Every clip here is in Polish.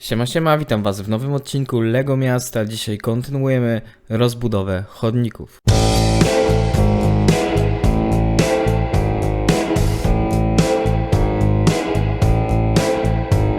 Siema, siema, witam was w nowym odcinku Lego Miasta. Dzisiaj kontynuujemy rozbudowę chodników.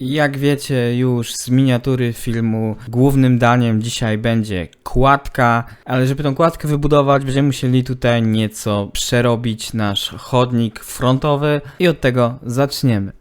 Jak wiecie już z miniatury filmu, głównym daniem dzisiaj będzie kładka, ale żeby tą kładkę wybudować, będziemy musieli tutaj nieco przerobić nasz chodnik frontowy i od tego zaczniemy.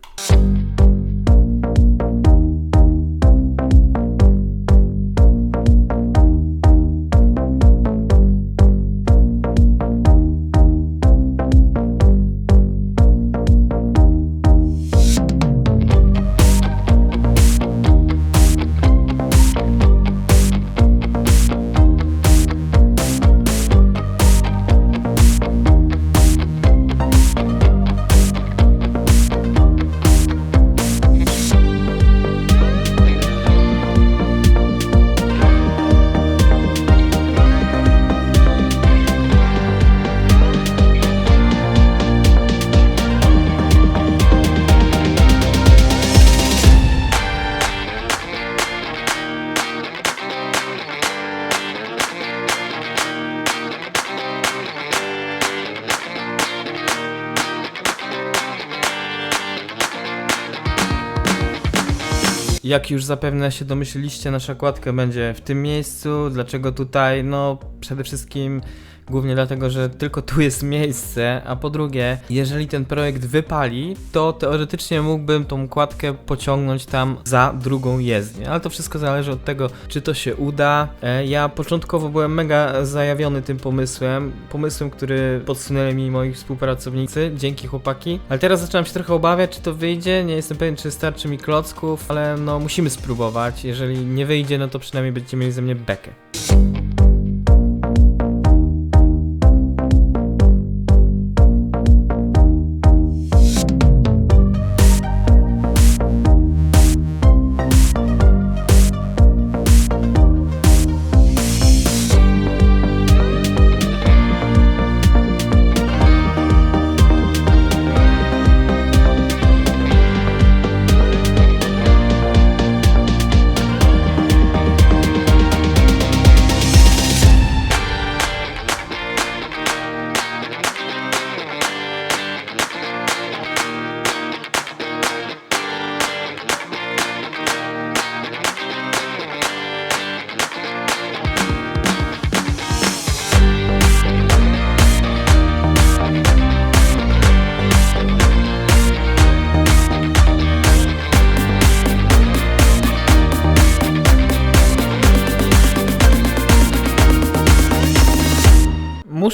Jak już zapewne się domyśliliście, nasza kładka będzie w tym miejscu. Dlaczego tutaj? No, przede wszystkim głównie dlatego, że tylko tu jest miejsce, a po drugie, jeżeli ten projekt wypali, to teoretycznie mógłbym tą kładkę pociągnąć tam za drugą jezdnię, ale to wszystko zależy od tego, czy to się uda. E, Ja początkowo byłem mega zajawiony tym pomysłem, pomysłem, który podsunęli mi moi współpracownicy, dzięki chłopaki, ale teraz zacząłem się trochę obawiać, czy to wyjdzie, nie jestem pewien, czy starczy mi klocków, ale no musimy spróbować, jeżeli nie wyjdzie, no to przynajmniej będziecie mieli ze mnie bekę.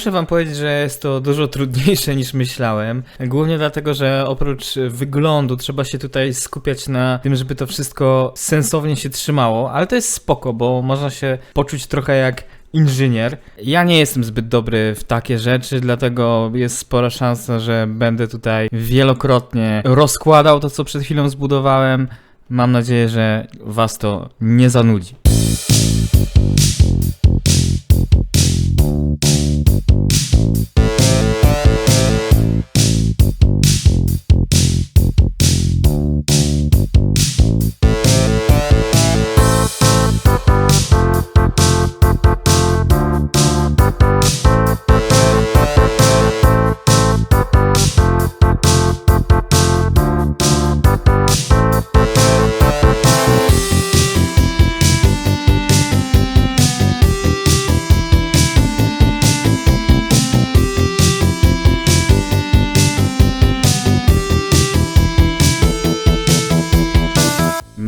Muszę wam powiedzieć, że jest to dużo trudniejsze niż myślałem. Głównie dlatego, że oprócz wyglądu trzeba się tutaj skupiać na tym, żeby to wszystko sensownie się trzymało, ale to jest spoko, bo można się poczuć trochę jak inżynier. Ja nie jestem zbyt dobry w takie rzeczy, dlatego jest spora szansa, że będę tutaj wielokrotnie rozkładał to, co przed chwilą zbudowałem. Mam nadzieję, że was to nie zanudzi.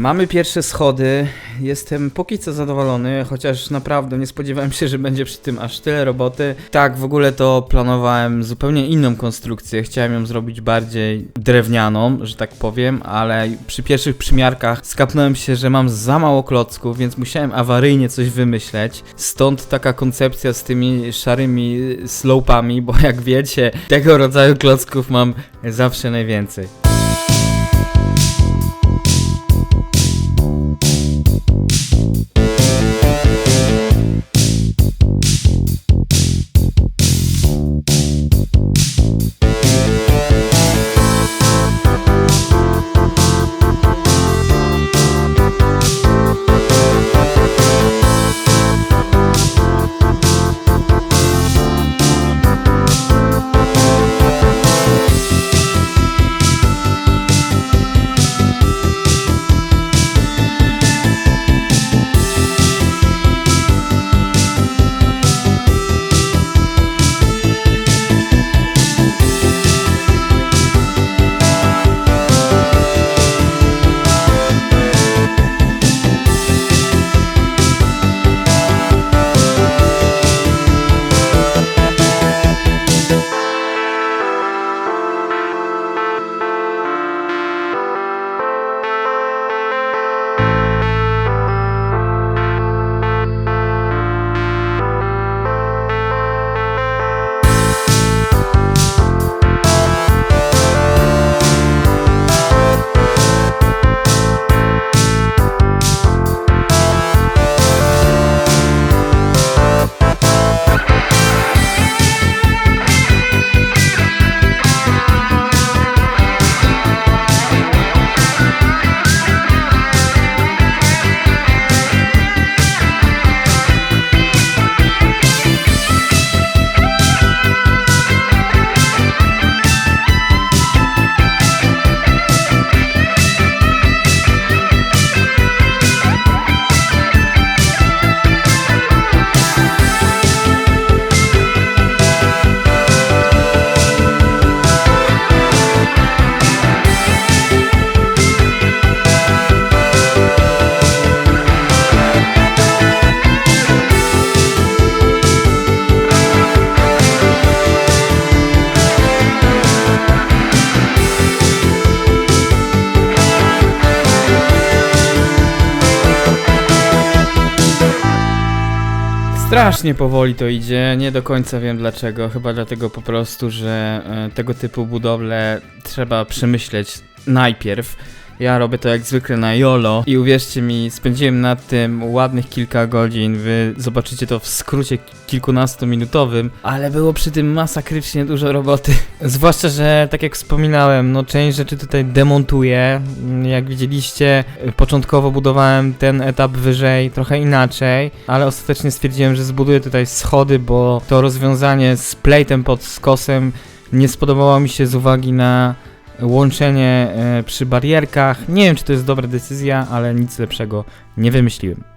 Mamy pierwsze schody. Jestem póki co zadowolony, chociaż naprawdę nie spodziewałem się, że będzie przy tym aż tyle roboty. Tak, w ogóle to planowałem zupełnie inną konstrukcję. Chciałem ją zrobić bardziej drewnianą, że tak powiem, ale przy pierwszych przymiarkach skapnąłem się, że mam za mało klocków, więc musiałem awaryjnie coś wymyśleć. Stąd taka koncepcja z tymi szarymi slopami, bo jak wiecie, tego rodzaju klocków mam zawsze najwięcej. Strasznie powoli to idzie, nie do końca wiem dlaczego. Chyba dlatego po prostu, że e, tego typu budowle trzeba przemyśleć najpierw. Ja robię to jak zwykle na YOLO i uwierzcie mi, spędziłem nad tym ładnych kilka godzin. Wy zobaczycie to w skrócie kilkunastominutowym, ale było przy tym masakrycznie dużo roboty. Zwłaszcza, że tak jak wspominałem, no część rzeczy tutaj demontuję. Jak widzieliście, początkowo budowałem ten etap wyżej trochę inaczej, ale ostatecznie stwierdziłem, że zbuduję tutaj schody, bo to rozwiązanie z plate'em pod skosem nie spodobało mi się z uwagi na łączenie e, przy barierkach. Nie wiem, czy to jest dobra decyzja, ale nic lepszego nie wymyśliłem.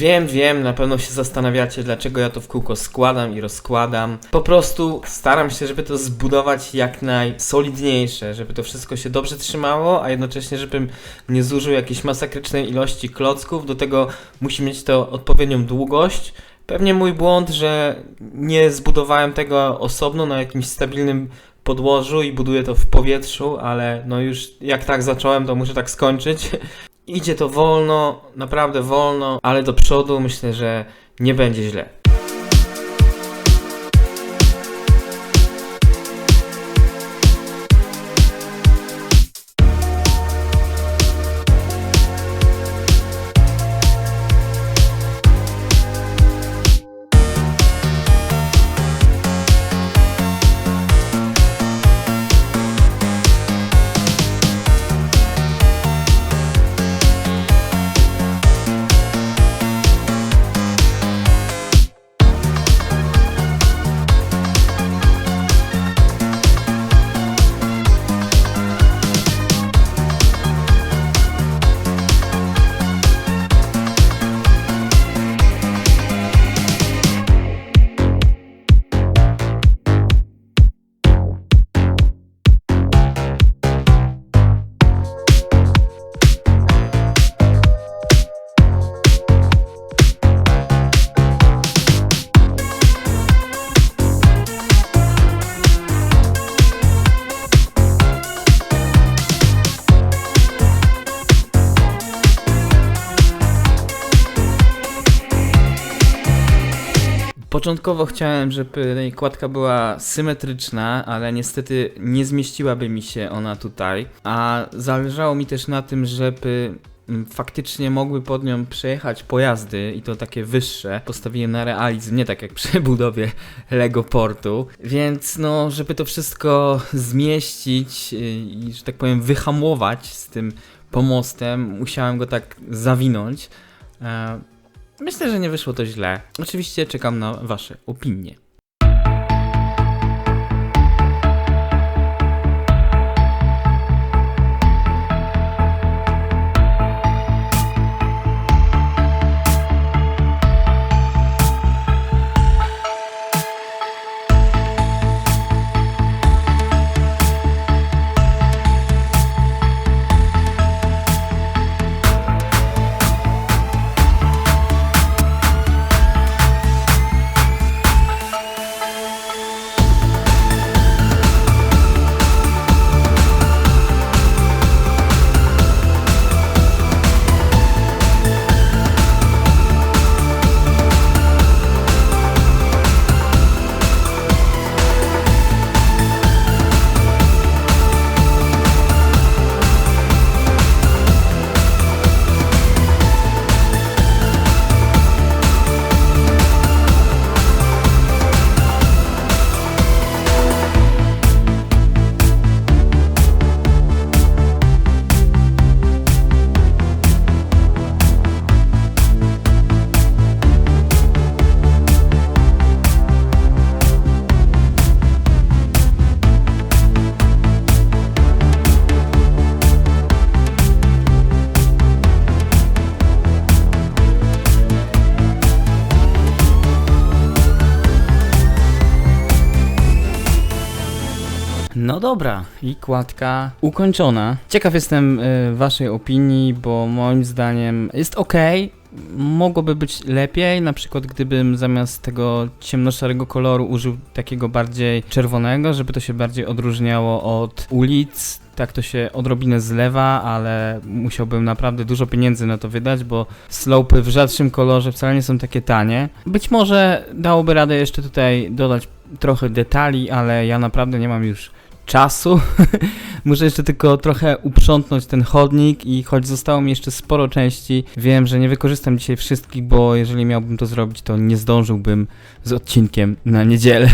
Wiem, wiem, na pewno się zastanawiacie, dlaczego ja to w kółko składam i rozkładam. Po prostu staram się, żeby to zbudować jak najsolidniejsze, żeby to wszystko się dobrze trzymało, a jednocześnie, żebym nie zużył jakiejś masakrycznej ilości klocków. Do tego musi mieć to odpowiednią długość. Pewnie mój błąd, że nie zbudowałem tego osobno na jakimś stabilnym podłożu i buduję to w powietrzu, ale no już jak tak zacząłem, to muszę tak skończyć. Idzie to wolno, naprawdę wolno, ale do przodu myślę, że nie będzie źle. Początkowo chciałem, żeby kładka była symetryczna, ale niestety nie zmieściłaby mi się ona tutaj. A zależało mi też na tym, żeby mm, faktycznie mogły pod nią przejechać pojazdy i to takie wyższe. Postawiłem na realizm, nie tak jak przy budowie Lego Portu. Więc no, żeby to wszystko zmieścić yy, i, że tak powiem, wyhamować z tym pomostem, musiałem go tak zawinąć. Myślę, że nie wyszło to źle. Oczywiście czekam na Wasze opinie. Dobra, i kładka ukończona. Ciekaw jestem y, waszej opinii, bo moim zdaniem jest ok. Mogłoby być lepiej, na przykład gdybym zamiast tego ciemnoszarego koloru użył takiego bardziej czerwonego, żeby to się bardziej odróżniało od ulic. Tak to się odrobinę zlewa, ale musiałbym naprawdę dużo pieniędzy na to wydać, bo slopy w rzadszym kolorze wcale nie są takie tanie. Być może dałoby radę jeszcze tutaj dodać trochę detali, ale ja naprawdę nie mam już czasu. Muszę jeszcze tylko trochę uprzątnąć ten chodnik i choć zostało mi jeszcze sporo części, wiem, że nie wykorzystam dzisiaj wszystkich, bo jeżeli miałbym to zrobić, to nie zdążyłbym z odcinkiem na niedzielę.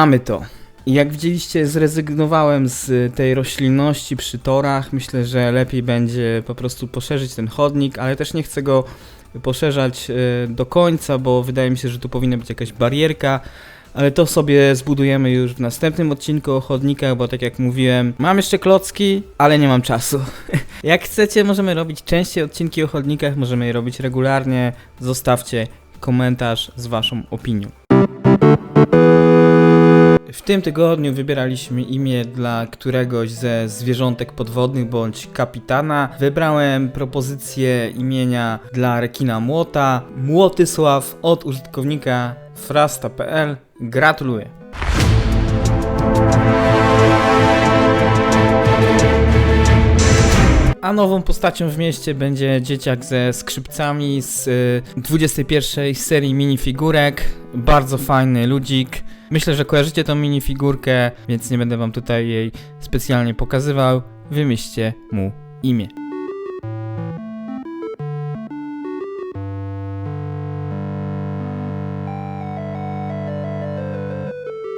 Mamy to. Jak widzieliście, zrezygnowałem z tej roślinności przy torach. Myślę, że lepiej będzie po prostu poszerzyć ten chodnik, ale też nie chcę go poszerzać e, do końca, bo wydaje mi się, że tu powinna być jakaś barierka. Ale to sobie zbudujemy już w następnym odcinku o chodnikach, bo tak jak mówiłem, mam jeszcze klocki, ale nie mam czasu. jak chcecie, możemy robić częściej odcinki o chodnikach, możemy je robić regularnie. Zostawcie komentarz z waszą opinią. W tym tygodniu wybieraliśmy imię dla któregoś ze zwierzątek podwodnych bądź kapitana. Wybrałem propozycję imienia dla rekina Młota, Młotysław od użytkownika frasta.pl. Gratuluję. A nową postacią w mieście będzie dzieciak ze skrzypcami z y, 21 serii minifigurek. Bardzo fajny ludzik. Myślę, że kojarzycie tą minifigurkę, więc nie będę wam tutaj jej specjalnie pokazywał. Wymyślcie mu imię.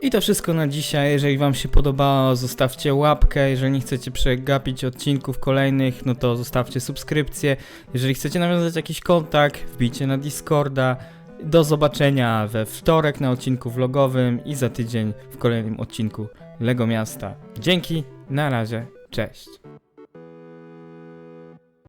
I to wszystko na dzisiaj. Jeżeli Wam się podobało, zostawcie łapkę. Jeżeli nie chcecie przegapić odcinków kolejnych, no to zostawcie subskrypcję. Jeżeli chcecie nawiązać jakiś kontakt, wbijcie na Discorda. Do zobaczenia we wtorek na odcinku vlogowym i za tydzień w kolejnym odcinku Lego Miasta. Dzięki, na razie, cześć.